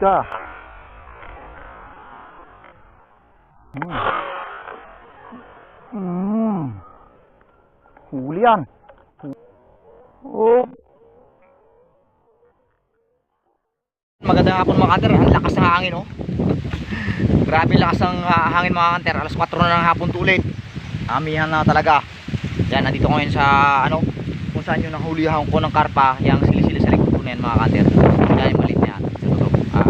ka. Mm. Mm. Huli yan. Oh. Magandang hapon mga kanter, ang lakas ng hangin oh. Grabe lakas ng ah, hangin mga kanter, alas 4 na ng hapon to ulit. Amihan na talaga. Yan, nandito ko ngayon sa ano, kung saan yung nahulihan ko ng karpa, yung sili-sili sa likod ko na yan mga kanter. Yan yung maliit na yan, sa tutok. Ah,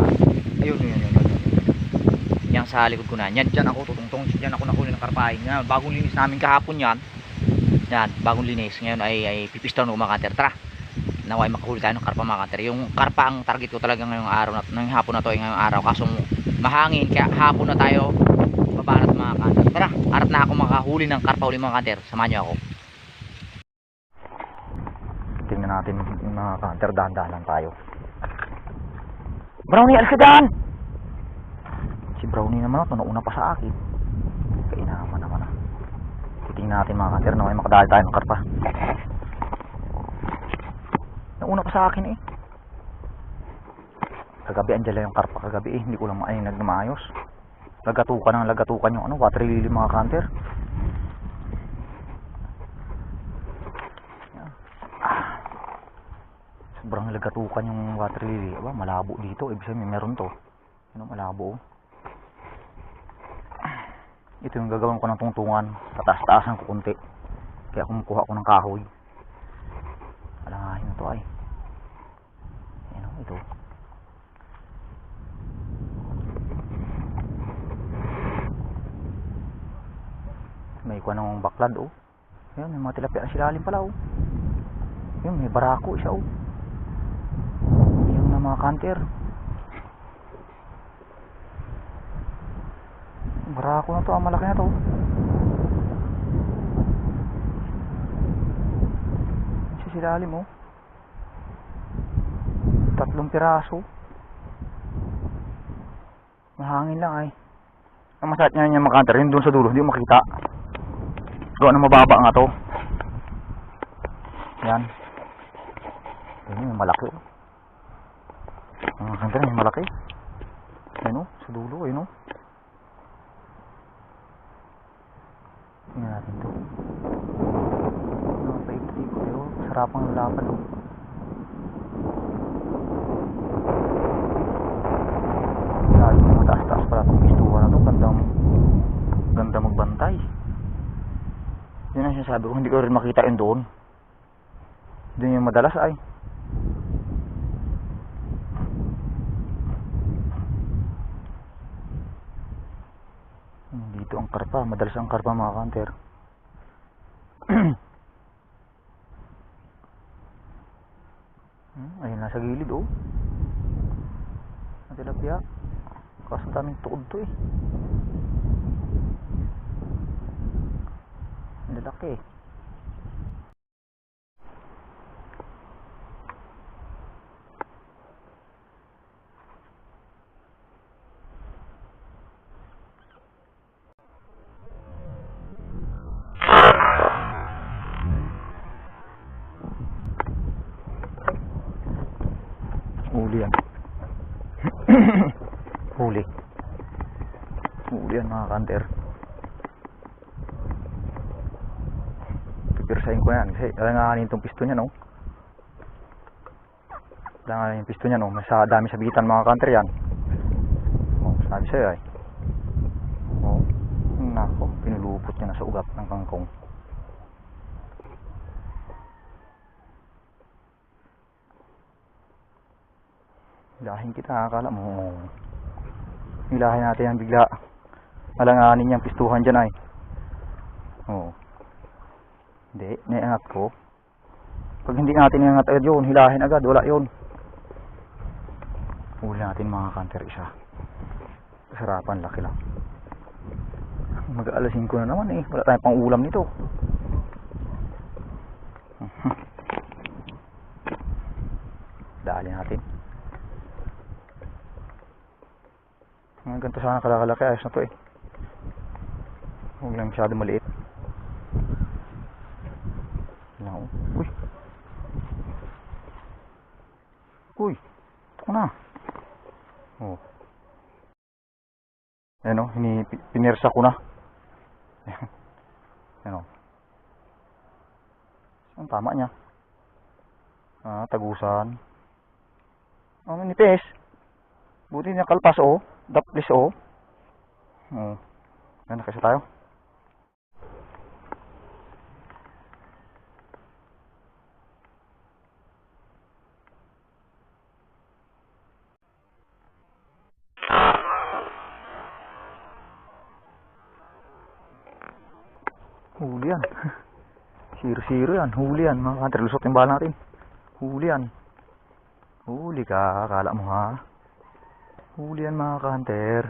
ayun, yun, yun, yun. Yan sa likod ko na yan. Yan, dyan ako tutungtong, dyan ako nahuli ng karpahin. Yan, bagong linis namin kahapon yan. Yan, bagong linis. Ngayon ay, ay pipistaw ng mga kanter. Tara, naway makahuli tayo ng karpa mga kanter. Yung karpa ang target ko talaga ngayong araw na, ngayong hapon na to ay ngayong araw kaso mahangin kaya hapon na tayo babanat mga kanter. Tara, arat na ako makahuli ng karpa uli mga kanter. Samahan niyo ako. Tingnan natin mga counter, dahan-dahan tayo. Brownie, dyan! Si Brownie naman, oh, nauna pa sa akin. Kainaman naman ah. Titingnan natin mga counter na may makadali tayo ng karpa. Nauna pa sa akin eh. Kagabi andyan lang yung karpa kagabi eh. Hindi ko lang ay nagmaayos. Lagatukan ng lagatukan yung ano, water lily mga counter. Sobrang lagatukan yung water lily. Aba malabo dito. Ibig sabihin meron to. Ano malabo oh. ito yung gagawin ko ng tungtungan. Tataas-taasan ko kunti. Kaya kumukuha ko ng kahoy. Alangahin na to ay. Ano ito. May kuha ng baklad oh. Yun may mga tilapia. Na silalim pala oh. Yun may barako isa oh na mga kanter barako na to ang malaki na to. Sa silalim oh. Tatlong piraso. Mahangin lang ay. Ang masakit niya mga kanter yun doon sa dulo hindi makita doon na mababa nga to. Yan. Yun yung malaki oh ang kanter yung malaki. Ayun o sa dulo ayun o. Tingnan natin to. Ano paikot-ikot eh oh sarapang lapad oh. Lalo na mataas-taas pala itong pistuhan na to. Gandang ganda magbantay. Yun ang sinasabi ko hindi ko rin makita yun doon. Doon yung madalas ay Hmm, dito ang karpa madalas ang karpa mga counter hmm, ayun nasa gilid oh. Ang tilapia. Kaso daming tuod to eh. Lalaki eh Kanter. Pipirsahin ko yan. Kasi alanganin itong pisto niya no. Alanganin yung pisto niya no. Mas dami sabitan mga kanter yan. Oh, sabi sa'yo ay. Oh. Nako, pinulupot niya na sa ugat ng kangkong. Hilahin kita, akala mo. Hilahin natin yan bigla. Alanganin yung pistuhan dyan ay. Oo. Hindi, naiangat ko. Pag hindi natin iangat agad yun, hilahin agad, wala yun. Huli natin mga kanter isa. Sarapan, laki lang. Mag-aalasin ko na naman eh. Wala tayong pang ulam nito. Dali natin. Ganito sana kalakalaki. Ayos na to eh. Huwag lang masyado maliit. Lang, oh. Uy. Uy. Ito na. Oh. Ayan o, hini, pi- pinirsa ko na. Ayan o. Ang tama niya. Ah, tagusan. Oh, manipis. Buti niya kalpas o. Daplis o. Oh. Ayan, nakasa tayo. Yan. Zero-zero yan. Huli yan. Mga kanter, lusot yung bala natin. Huli yan. Huli ka. Akala mo ha. Huli yan mga kanter.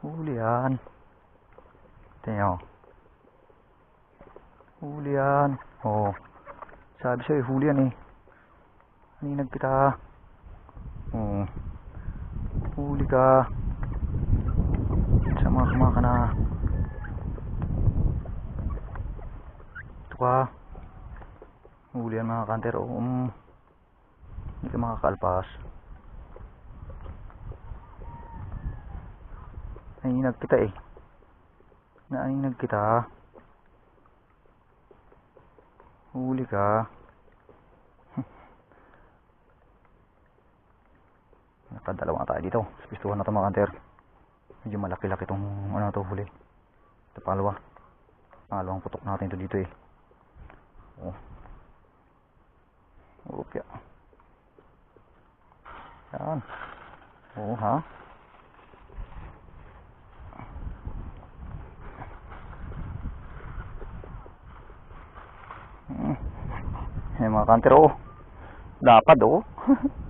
Huli yan. Tingnan. Huli yan. Oh. Sabi sa'yo, huli yan eh. Haninag kita. Oh. Huli ka. Sama ka ka na. Ka. Huli yan mga kanter. Oh, um, hindi ka makakalpas. Nainag kita eh. Nainag kita. Huli ka. Nakadalawa nga tayo dito. Sa pistuhan na ito mga kanter. Medyo malaki-laki itong ano to huli. Ito pangalawa. Pangalawang putok natin ito dito eh. Okay. Yan. Oo ha. Hmm. Yan mga kanter oh. Lapad oh.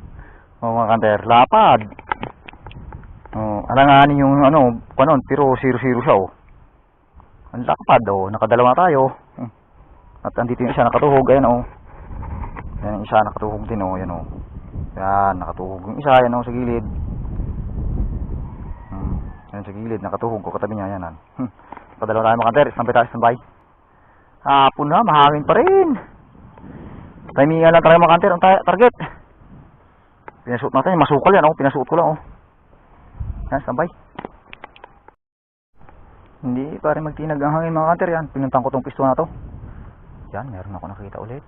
oh mga kanter, lapad. Oh, alanganin yung ano, kanon, pero 0-0 siya oh. Ang lapad oh, nakadalawa tayo. At andito yung isa nakatuhog, ayan oh. Yan yung isa nakatuhog din oh, yan oh. Yan, nakatuhog yung isa, yan oh, sa gilid. Hmm. Yan sa gilid, nakatuhog ko katabi niya, yan. ah. Hmm. Nakadalawa tayo mga kanter, standby tayo, standby. Hapon na, mahangin pa rin. Timingan lang tayo mga kanter, ang ta- target. Pinasuot natin, masukal yan oh, pinasuot ko lang oh. Yan, standby. Hindi pa rin magtinag ang hangin mga kanter yan. Pinuntang ko tong pisto na to. Yan, meron ako nakita ulit.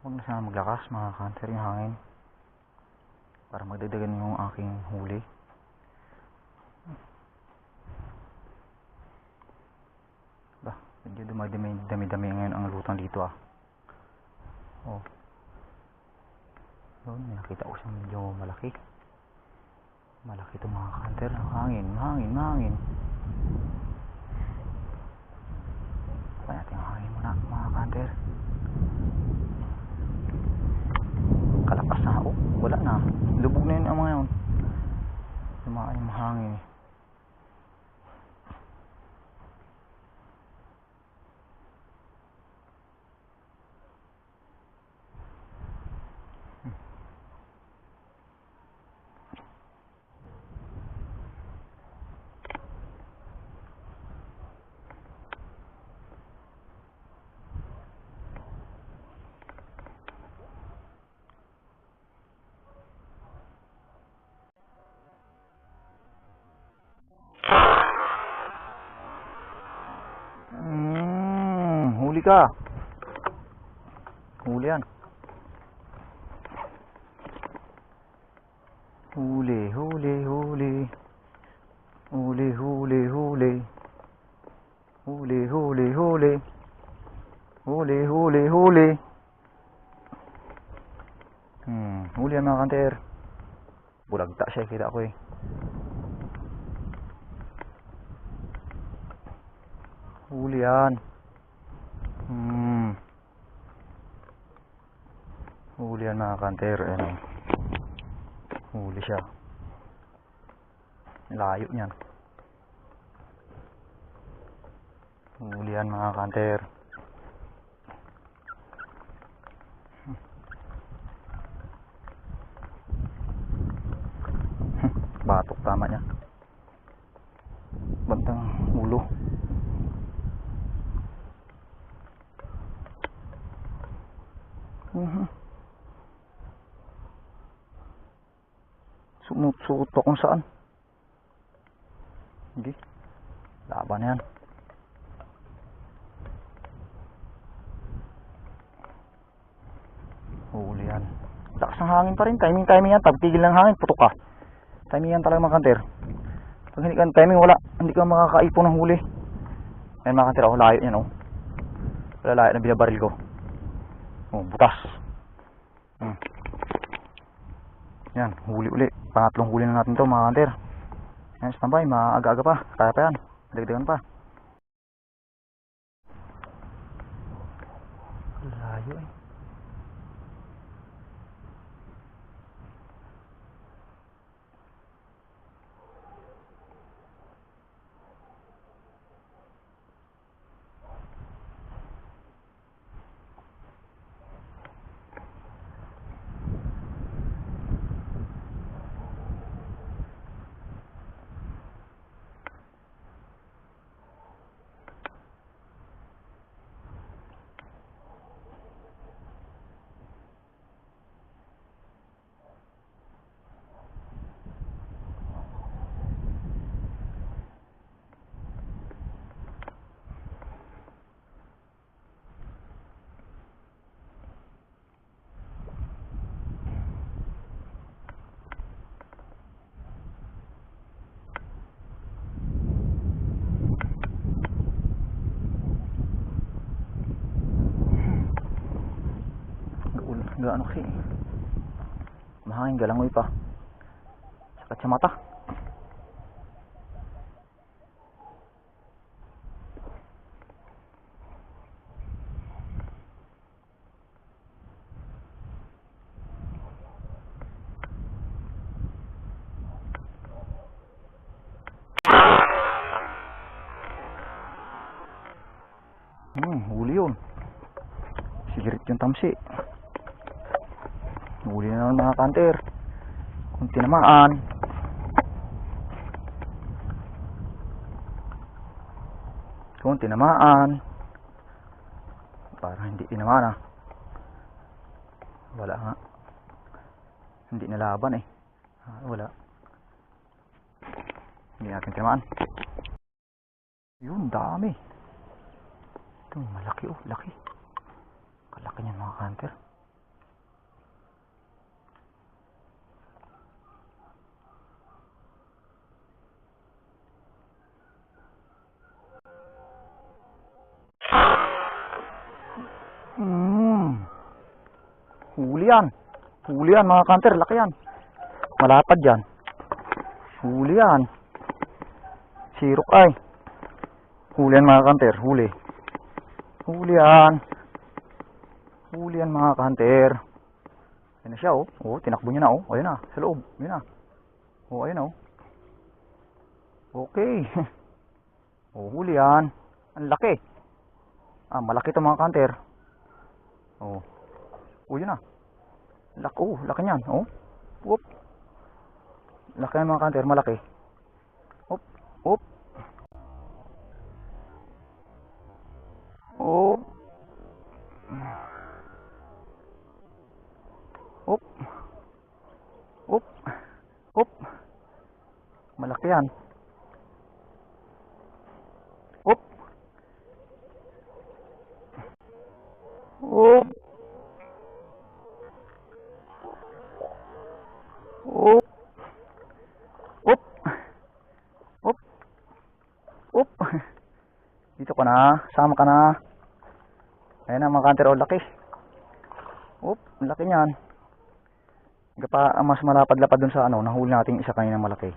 Huwag na sana maglakas mga kanter yung hangin. Para magdadagan yung aking huli. Ba, medyo dumadami dami-dami ngayon ang lutang dito ah. Oh. May nakita ko siyang medyo malaki. Malaki itong mga kanter. Hangin, hangin, hangin. Kaya natin ang hangin muna mga kanter. Kalapas na ako. Wala na. Lubog na yun ang mga yun. Lumaan yung hangin. eh. Mm, huli ka. Huli yan. Huli, huli, huli. Huli, huli, huli. Huli, huli, huli. Huli, huli, huli. Hmm, huli yan mga kanter. Bulagta siya, kita ko eh. Huli yan. Hmm. Huli yan mga kanter. Ano. Huli siya. Layo niyan. Huli yan mga kanter. Sumut-suot pa kung saan. Hindi. Laban yan. Huli yan. Lakas ng hangin pa rin. Timing, timing yan. Pagtigil ng hangin, putok ka. Timing yan talaga mga kanter. Pag hindi ka timing, wala. Hindi ka makakaipon ng huli. Ayan mga kanter, oh, layo yan, oh. Wala layo na binabaril ko. Oh, butas. Hmm. Yan, huli uli. Pangatlong huli na natin to mga kanter. Yan, standby. Maaga-aga pa. Kaya pa yan. Dagdagan pa. Layo eh. Gaul, gaano kasi. Mahangin galangoy pa. Sa mata. Hmm, huli yun. Sigarit yung tamsi. Huli na naman mga kanter. Kung tinamaan. Kung tinamaan. Parang hindi tinamaan ah. Wala nga. Hindi nalaban eh. Ah, wala. Hindi natin tinamaan. Yun, dami. Ito, malaki oh, laki. Kalaki niyan mga kanter. Mm. Huli yan. Huli yan mga kanter. Laki yan. Malapad yan. Huli yan. Sirok ay. Huli yan mga kanter. Huli. Huli yan. Huli yan mga kanter. Ayan na siya oh. Oh, tinakbo niya na oh. Ayan na. Sa loob. Ayan na. Oh, ayan oh. Okay. oh, huli yan. Ang laki. Ah, malaki to mga kanter. Oh. Oh, yun na. Laki, oh, laki niyan. Oh. Whoop. Laki ng mga kanter, malaki. Whoop. Whoop. Oh. Whoop. Whoop. Whoop. Malaki yan. Whoop. Whoop. Whoop. Whoop. Whoop. Whoop. Dito ka na. Sama ka na. Ayan na mga kanter. Oh, laki. Ang Laki niyan. Pa ang mas malapad-lapad dun sa ano. Nahuli natin isa kanina malaki.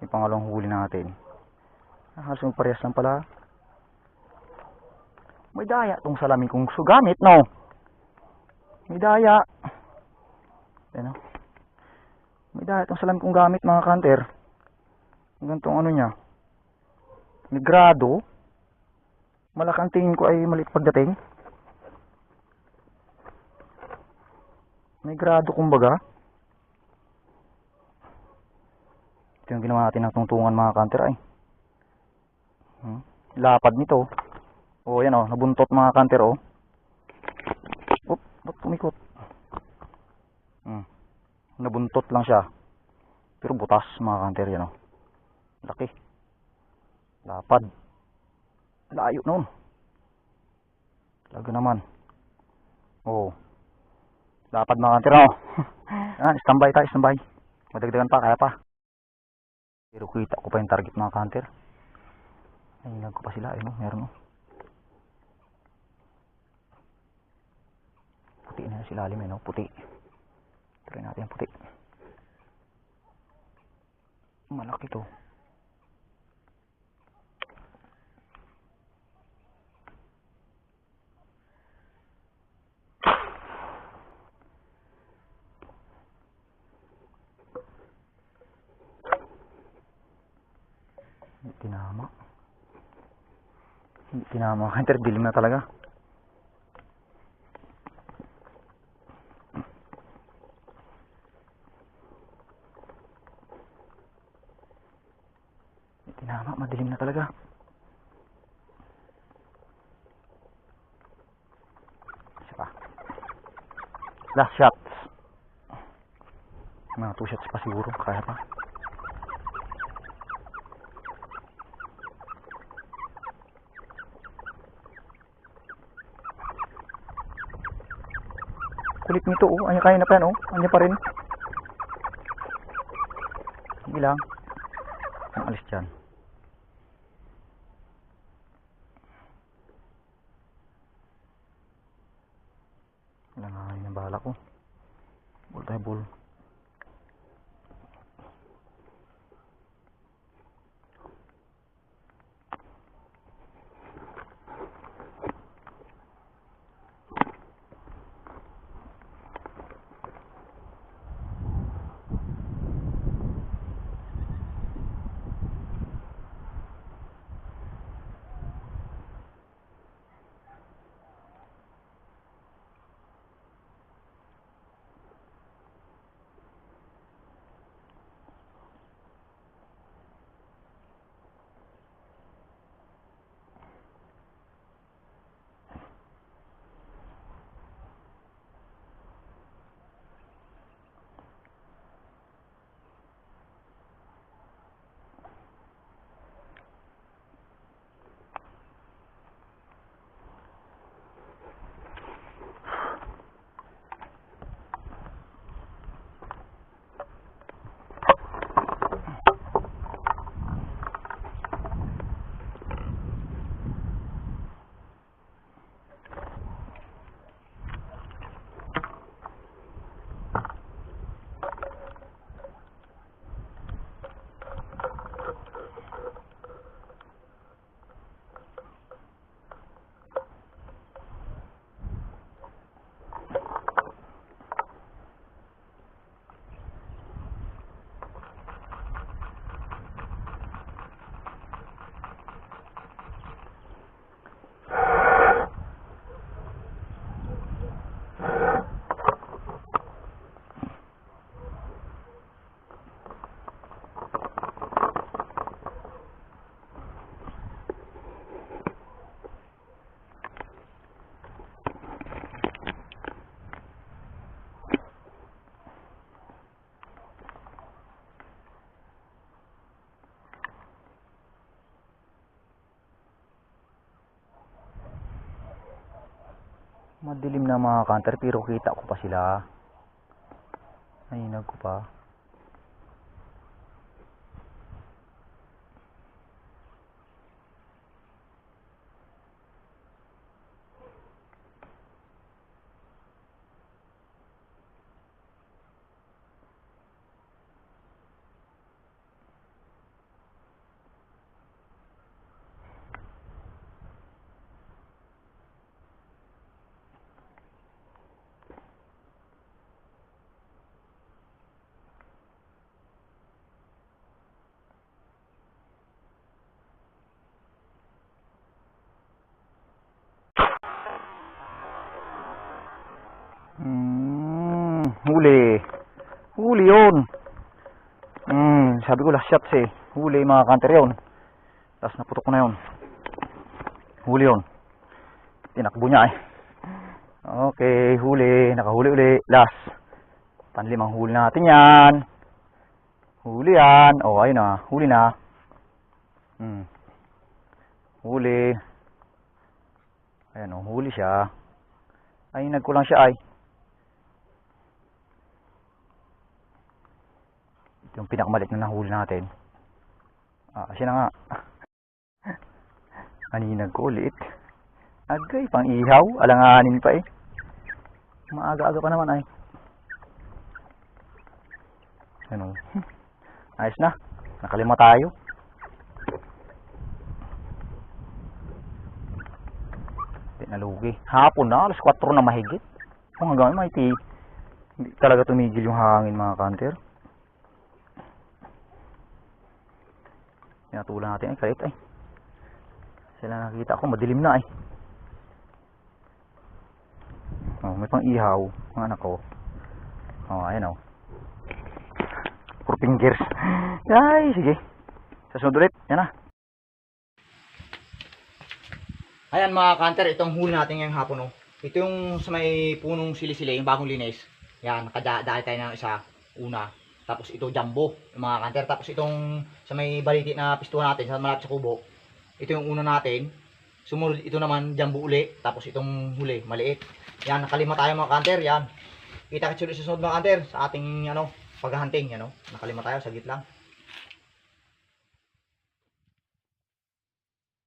Yung pangalawang huli natin. Ah, halos may parehas lang pala. May daya tong salamin kong sugamit, no? May daya. Ayan, no? May daya tong salamin kong gamit, mga kanter. Ganitong ano niya. May grado. Malakang tingin ko ay maliit pagdating. May grado kumbaga. Ito yung ginawa natin ng tungtungan mga kanter ay. Hmm. Lapad nito. Oh, yan oh, nabuntot mga kanter oh. Oop, ba't tumikot? Nabuntot lang siya. Pero butas mga kanter yan oh. Laki. Lapad. Layo noon. Talaga naman. Oo. Lapad mga kanter oh. Yan, standby tayo, standby. Madagdagan pa, kaya pa. Pero kita ko pa yung target mga kanter. Ay, ko pa sila, eh, no? Meron, no? Puti na sila lalim, eh, no? Puti. Try natin yung puti. Malaki to. Tinama. Hindi tinama. Dilim na talaga. Hindi tinama. Madilim na talaga. Isa pa. Last shots. Mga two shots pa siguro. Kaya pa. Kulit nito oh. Anya kaya na pa yan oh. Anya pa rin. Sige lang. Ang alis dyan. Madilim na mga counter pero kita ko pa sila. Nahinag ko pa. Hmm, huli. Huli yun. Hmm, sabi ko last shots eh. Huli mga counter yun. Tapos naputok ko na yun. Huli yun. Tinakbo niya eh. Okay, huli. Nakahuli uli. Last. Panlimang huli natin yan. Huli yan. Oh, ayun na. Huli na. Hmm. Huli. Ayan oh, huli siya. Ay, nagkulang siya ay. Ito yung pinakamalik na nahuli natin. Ah, siya na nga. Kaninag ko ulit. Agay, pang ihaw. Alanganin pa eh. Maaga-aga pa naman ay. Ano? Ayos na. Nakalima tayo. Nalugi. Hapon na, alas 4 na mahigit. Kung hanggang may ti, hindi talaga tumigil yung hangin mga kanter. Pinatulan natin ay kalit ay. Sila nakita ko, madilim na ay. Oh, may pang ihaw, mga anak ko. Oh, ayan oh. Four fingers. Ay, sige. Sa sunod ulit, yan na. Ayan mga kanter, itong huli natin ngayong hapon. Oh. Ito yung sa may punong sili-sili, yung bagong linis. Yan, nakadaan tayo ng isa, una. Tapos ito jumbo, yung mga kanter. Tapos itong sa may baliti na pistuhan natin, sa malapit sa kubo. Ito yung una natin. Sumunod ito naman jumbo uli. Tapos itong huli, maliit. Yan, nakalima tayo mga kanter. Yan. Kita kita ulit sa sunod mga kanter sa ating ano, paghahunting. Yan, oh. Nakalima tayo, saglit lang.